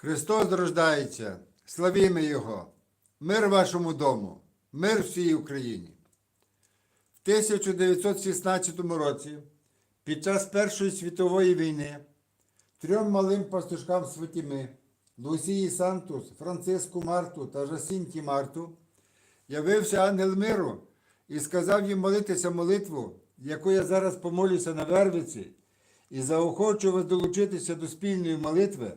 Христос рождається, славімо Його, мир вашому дому, мир всій Україні. В 1916 році, під час Першої світової війни, трьом малим пастушкам Святіми Лусії Сантус, Франциску Марту та Жасінті Марту явився ангел миру і сказав їм молитися молитву, яку я зараз помолюся на Вервиці, і заохочу вас долучитися до спільної молитви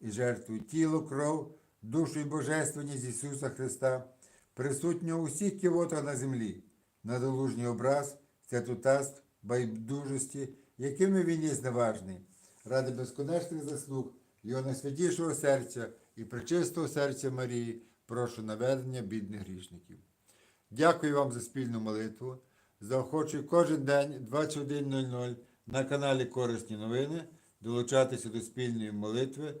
і жертвую тіло, кров, душу і божественність Ісуса Христа, присутнього у всіх ківотах на землі, на долужній образ, святотатств, байдужості, якими він є зневажний, ради безконечних заслуг Його найсвятішого серця і пречистого серця Марії, прошу наведення бідних грішників. Дякую вам за спільну молитву. Заохочую кожен день 21.00 на каналі Корисні новини долучатися до спільної молитви